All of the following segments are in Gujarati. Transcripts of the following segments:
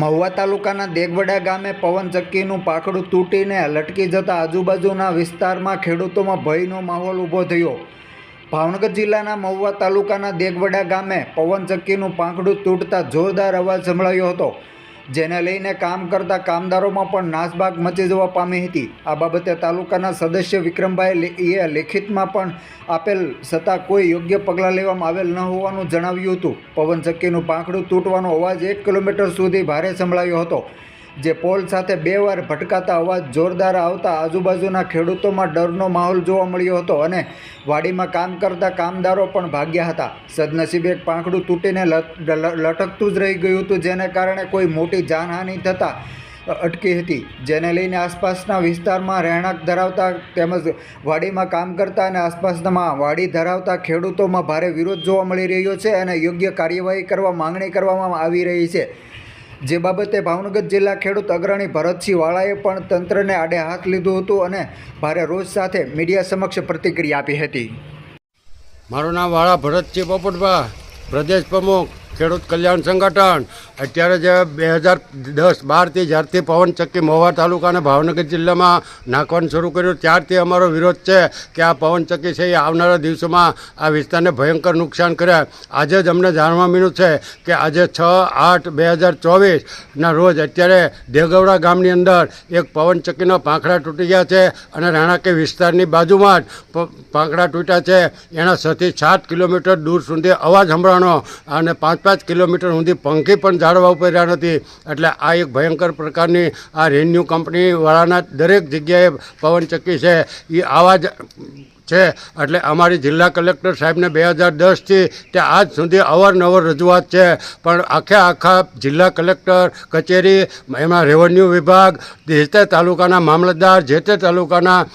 મહુવા તાલુકાના દેગવડા ગામે પવનચક્કીનું પાંખડું તૂટીને લટકી જતા આજુબાજુના વિસ્તારમાં ખેડૂતોમાં ભયનો માહોલ ઊભો થયો. ભાવનગર જિલ્લાના મહુવા તાલુકાના દેગવડા ગામે પવનચક્કીનું પાંખડું તૂટતા જોરદાર અવાજ સંભળાયો હતો. જેને લઈને કામ કરતા કામદારોમાં પણ નાસભાગ મચી જવા પામી હતી. આ બાબતે તાલુકાના સદસ્ય વિક્રમભાઈ એ લેખિતમાં પણ આપેલ છતાં કોઈ યોગ્ય પગલાં લેવામાં આવેલ ન હોવાનું જણાવ્યું હતું. પવનચક્કીનું પાંખડું તૂટવાનો અવાજ એક કિલોમીટર સુધી ભારે સંભળાયો હતો. જે પોલ સાથે બે વાર ભટકાતા અવાજ જોરદાર આવતા આજુબાજુના ખેડૂતોમાં ડરનો માહોલ જોવા મળ્યો હતો અને વાડીમાં કામ કરતા કામદારો પણ ભાગ્યા હતા. સદનસીબે એક પાંખડું તૂટીને લટ- લટકતું જ રહી ગયું હતું, જેને કારણે કોઈ મોટી જાનહાનિ થતાં અટકી હતી. જેને લઈને આસપાસના વિસ્તારમાં રહેણાંક ધરાવતા તેમજ વાડીમાં કામ કરતા અને આસપાસમાં વાડી ધરાવતા ખેડૂતોમાં ભારે વિરોધ જોવા મળી રહ્યો છે અને યોગ્ય કાર્યવાહી કરવા માંગણી કરવામાં આવી રહી છે. જે બાબતે ભાવનગર જિલ્લા ખેડૂત અગ્રણી ભરતસિંહ વાળાએ પણ તંત્રને આડે હાથ લીધું હતું અને ભારે રોષ સાથે મીડિયા સમક્ષ પ્રતિક્રિયા આપી હતી. મારું નામ વાળા ભરતસિંહ પોપટભા, પ્રદેશ પ્રમુખ. ખેડૂત કલ્યાણ સંગઠન. અત્યારે જે બે હજાર દસ, બારથી જ્યારથી પવનચક્કી મહુવા તાલુકા અને ભાવનગર જિલ્લામાં નાખવાનું શરૂ કર્યું. ત્યારથી અમારો વિરોધ છે કે આ પવનચક્કી છે એ આવનારા દિવસોમાં આ વિસ્તારને ભયંકર નુકસાન કરે. આજે જ અમને જાણવા મળ્યું છે કે આજે છ આઠ બે હજાર ચોવીસના રોજ અત્યારે દેગવડા ગામની અંદર એક પવનચક્કીના પાંખડા તૂટી ગયા છે અને રાણાકી વિસ્તારની બાજુમાં જ પાંખડા તૂટ્યા છે. એના છથી સાત કિલોમીટર દૂર સુધી અવાજ સંભળાણો અને પાંચ પાંચ કિલોમીટર સુધી પંખી પણ જાળવા ઉપર રહ્યા નથી. એટલે આ એક ભયંકર પ્રકારની આ રેન્યુ કંપનીવાળાના દરેક જગ્યાએ પવનચક્કી છે. એ આવા જ છે. એટલે અમારી જિલ્લા કલેક્ટર સાહેબને બે હજાર દસથી તે આજ સુધી અવારનવાર રજૂઆત છે. પણ આખે આખા જિલ્લા કલેક્ટર, કચેરી, એમાં રેવન્યુ વિભાગ, જે તાલુકાના મામલતદાર, જે તાલુકાના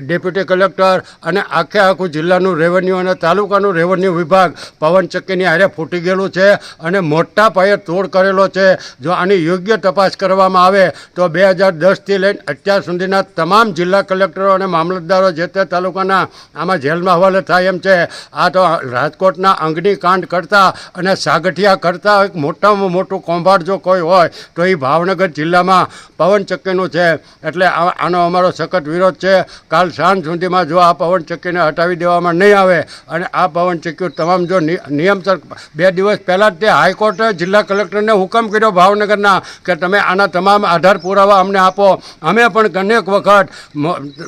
ડેપ્યુટી કલેક્ટર અને આખે આખું જિલ્લાનું રેવન્યુ અને તાલુકાનું રેવન્યુ વિભાગ પવનચક્કીની હારે ફૂટી ગયેલું છે અને મોટા પાયે તોડ કરેલો છે. જો આની યોગ્ય તપાસ કરવામાં આવે તો બે હજાર દસથી લઈને અત્યાર સુધીના તમામ જિલ્લા કલેક્ટરો અને મામલતદારો જે તે તાલુકાના આમાં જેલમાં હવાલે થાય એમ છે. આ તો રાજકોટના અંગની કાંડ કરતા અને સાગઠિયા કરતા એક મોટામાં મોટું કૌભાંડ જો કોઈ હોય, તો એ ભાવનગર જિલ્લામાં પવનચક્કીનું છે. એટલે આનો અમારો સખત વિરોધ છે. કાલ સાંજ સુધીમાં જો આ પવનચક્કીને હટાવી દેવામાં નહીં આવે અને આ પવનચક્કીઓ તમામ જો નિયમસર બે દિવસ પહેલાં જ તે હાઈકોર્ટે જિલ્લા કલેક્ટરને હુકમ કર્યો ભાવનગરના કે તમે આના તમામ આધાર પુરાવા અમને આપો. અમે પણ અનેક વખત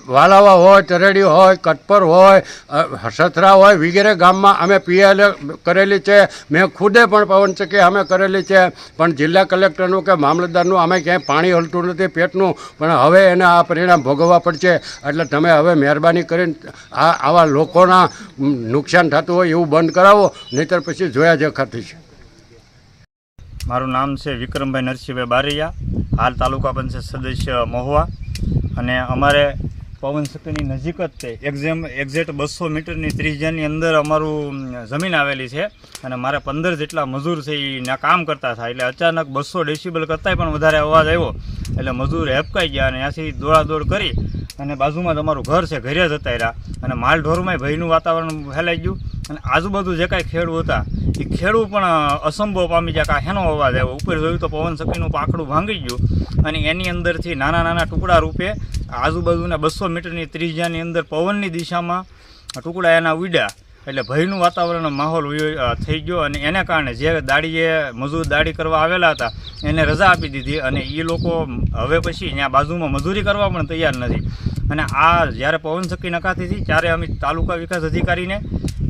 વાલાવા હોય, તરેડી હોય, કટપર હોય અ, સથરા હોય વગેરે ગામમાં અમે પીએલ કરેલી છે. મેં ખુદે પણ પવનચક્કી અમે કરેલી છે. પણ જિલ્લા કલેક્ટરનું કે મામલતદારનું અમે ક્યાંય પાણી હલતું નથી પેટનું. પણ હવે એને આ પરિણામ ભોગવવા પડશે. એટલે તમે હવે મહેરબાની કરીને આ આવા લોકોના નુકસાન થતું હોય એવું બંધ કરાવો. નહીતર પછી જોયા જખાતી છે મારું નામ છે વિક્રમભાઈ નરસિંહભાઈ બારૈયા. હાલ તાલુકા પંચાયત સદસ્ય મહુવા. અને અમારે પવન શક્તિની નજીક જ તે એક્ઝેમ એક્ઝેક્ટ બસો મીટરની ત્રિજ્યાની અંદર અમારું જમીન આવેલી છે અને મારે પંદર જેટલા મજૂર છે એ કામ કરતા હતા. એટલે અચાનક બસો ડેસિબલ કરતાંય પણ વધારે અવાજ આવ્યો. એટલે મજૂર હેપકાઈ ગયા અને ત્યાંથી દોડાદોડ કરી અને બાજુમાં જ અમારું ઘર છે, ઘરે જ હતા રહ્યા અને માલ ઢોરમાં ભયનું વાતાવરણ ફેલાઈ ગયું અને આજુબાજુ જે કાંઈ ખેડૂ હતા એ ખેડૂ પણ અસંભવ પામી જાય કે આ હેનો અવાજ આવ્યો. ઉપર જોયું તો પવન શક્તિનું પાંખડું ભાંગી ગયું અને એની અંદરથી નાના નાના ટુકડા રૂપે આજુબાજુના બસો મીટરની ત્રિજ્યાની અંદર પવનની દિશામાં ટુકડા એના ઉડ્યા. એટલે ભયનું વાતાવરણ માહોલ થઈ ગયો અને એને કારણે જે દાડીએ મજૂર દાડી કરવા આવેલા હતા, એને રજા આપી દીધી અને એ લોકો હવે પછી ત્યાં બાજુમાં મજૂરી કરવા પણ તૈયાર નથી. અને આ જ્યારે પવન શક્તિ નકાતી હતી, ત્યારે અમે તાલુકા વિકાસ અધિકારીને,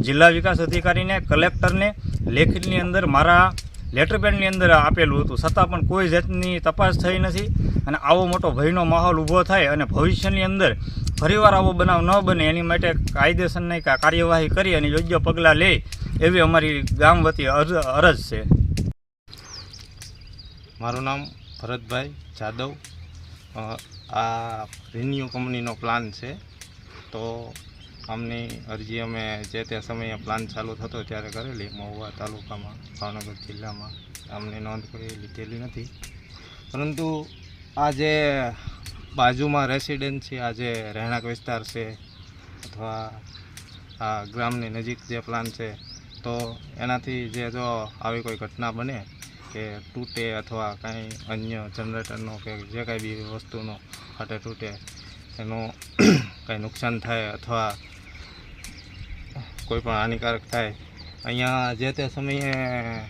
જિલ્લા વિકાસ અધિકારીને, કલેક્ટરને લેખિતની અંદર મારા લેટર પેડની અંદર આપેલું હતું. છતાં પણ કોઈ જાતની તપાસ થઈ નથી. અને આવો મોટો ભયનો માહોલ ઊભો થાય અને ભવિષ્યની અંદર ફરીવાર આવો બનાવ ન બને, એની માટે કાયદેસરની કાર્યવાહી કરી અને યોગ્ય પગલાં લે, એવી અમારી ગામ વતી અરજ છે. મારું નામ ભરતભાઈ જાદવ. આ રિન્યુ કંપનીનો પ્લાન છે. તો આમની અરજી અમે જે તે સમયે પ્લાન ચાલુ થતો ત્યારે કરેલી. મહુવા તાલુકામાં ભાવનગર જિલ્લામાં આમની નોંધ કરી લીધેલી નથી. પરંતુ આ જે બાજુમાં રેસિડેન્સી આ જે રહેણાંક વિસ્તાર છે, અથવા આ ગ્રામની નજીક જે પ્લાન છે, તો એનાથી જે જો આવી કોઈ ઘટના બને કે તૂટે અથવા કાંઈ અન્ય જનરેટરનો કે જે કાંઈ બી વસ્તુનો ફાટે તૂટે, એનું કાંઈ નુકસાન થાય અથવા કોઈ પણ હાનિકારક થાય, અહીંયા જે તે સમયે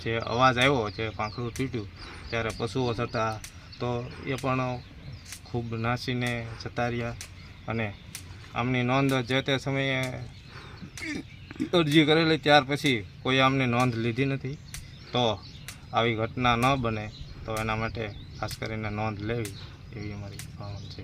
જે અવાજ આવ્યો, જે પાંખડું તૂટ્યું, ત્યારે પશુઓ થતા તો એ પણ ખૂબ નાસીને જતા રહ્યા અને આમની નોંધ જે તે સમયે અરજી કરેલી ત્યાર પછી કોઈ આમની નોંધ લીધી નથી. તો આવી ઘટના ન બને તો એના માટે ખાસ કરીને નોંધ લેવી એવી અમારી ભાવના છે.